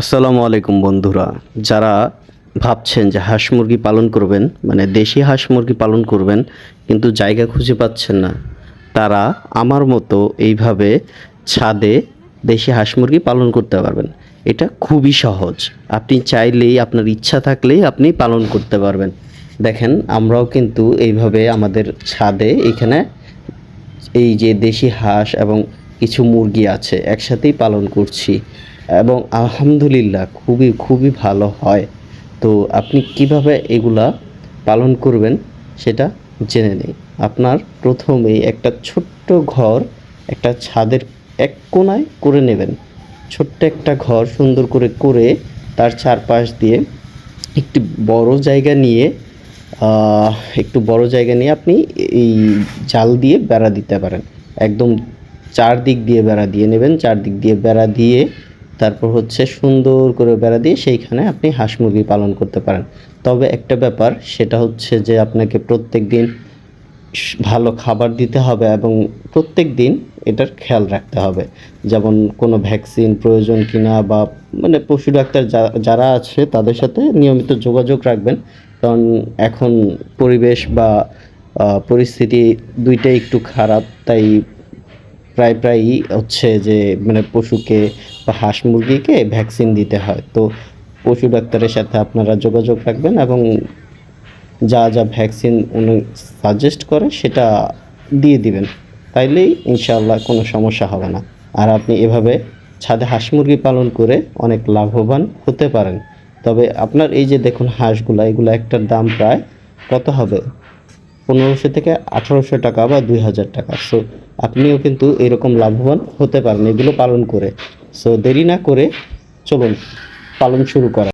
আসসালামু আলাইকুম বন্ধুরা। যারা ভাবছেন যে হাঁস মুরগি পালন করবেন মানে দেশি হাঁস মুরগি পালন করবেন, কিন্তু জায়গা খুঁজে পাচ্ছেন না, তারা আমার মতো এইভাবে ছাদে দেশি হাঁস মুরগি পালন করতে পারবেন। এটা খুবই সহজ। আপনি চাইলেই, আপনার ইচ্ছা থাকলেই আপনি পালন করতে পারবেন। দেখেন, আমরাও কিন্তু এইভাবে আমাদের ছাদে এখানে এই যে দেশি হাঁস এবং কিছু মুরগি আছে, একসাথেই পালন করছি। এবং আলহামদুলিল্লাহ খুবই খুবই ভালো হয়। তো আপনি কীভাবে এগুলা পালন করবেন সেটা জেনে নেই। আপনার প্রথমেই একটা ছোট্ট ঘর একটা ছাদের এক কোনায় করে নেবেন। ছোট্ট একটা ঘর সুন্দর করে করে তার চারপাশ দিয়ে একটি বড় জায়গা নিয়ে একটু বড় জায়গা নিয়ে আপনি এই জাল দিয়ে বেড়া দিতে পারেন। একদম চারদিক দিয়ে বেড়া দিয়ে নেবেন, চারদিক দিয়ে বেড়া দিয়ে তারপর হচ্ছে সুন্দর করে বেড়া দিয়ে সেইখানে আপনি হাঁস মুরগি পালন করতে পারেন। তবে একটা ব্যাপার, সেটা হচ্ছে যে আপনাকে প্রত্যেক দিন ভালো খাবার দিতে হবে এবং প্রত্যেক দিন এটার খেয়াল রাখতে হবে। যেমন কোনো ভ্যাকসিন প্রয়োজন কিনা বা মানে পশু ডাক্তার যারা আছে তাদের সাথে নিয়মিত যোগাযোগ রাখবেন। কারণ এখন পরিবেশ বা পরিস্থিতি দুইটাই একটু খারাপ, তাই প্রায় প্রায়ই হচ্ছে যে মানে পশুকে বা হাঁস মুরগিকে ভ্যাকসিন দিতে হয়। তো পশু ডাক্তারের সাথে আপনারা যোগাযোগ রাখবেন এবং যা যা ভ্যাকসিন উনি সাজেস্ট করে সেটা দিয়ে দিবেন। তাইলেই ইনশাল্লাহ কোনো সমস্যা হবে না। আর আপনি এভাবে ছাদে হাঁস মুরগি পালন করে অনেক লাভবান হতে পারেন। তবে আপনার এই যে দেখুন হাঁসগুলা, এগুলো একটার দাম প্রায় কত হবে? পনেরোশো থেকে আঠারোশো টাকা বা দুই হাজার টাকা। সো আপনিও কিন্তু এরকম লাভবান হতে পারেন, এগুলো পালন করে। সো দেরি না করে চলুন, পালন শুরু করা।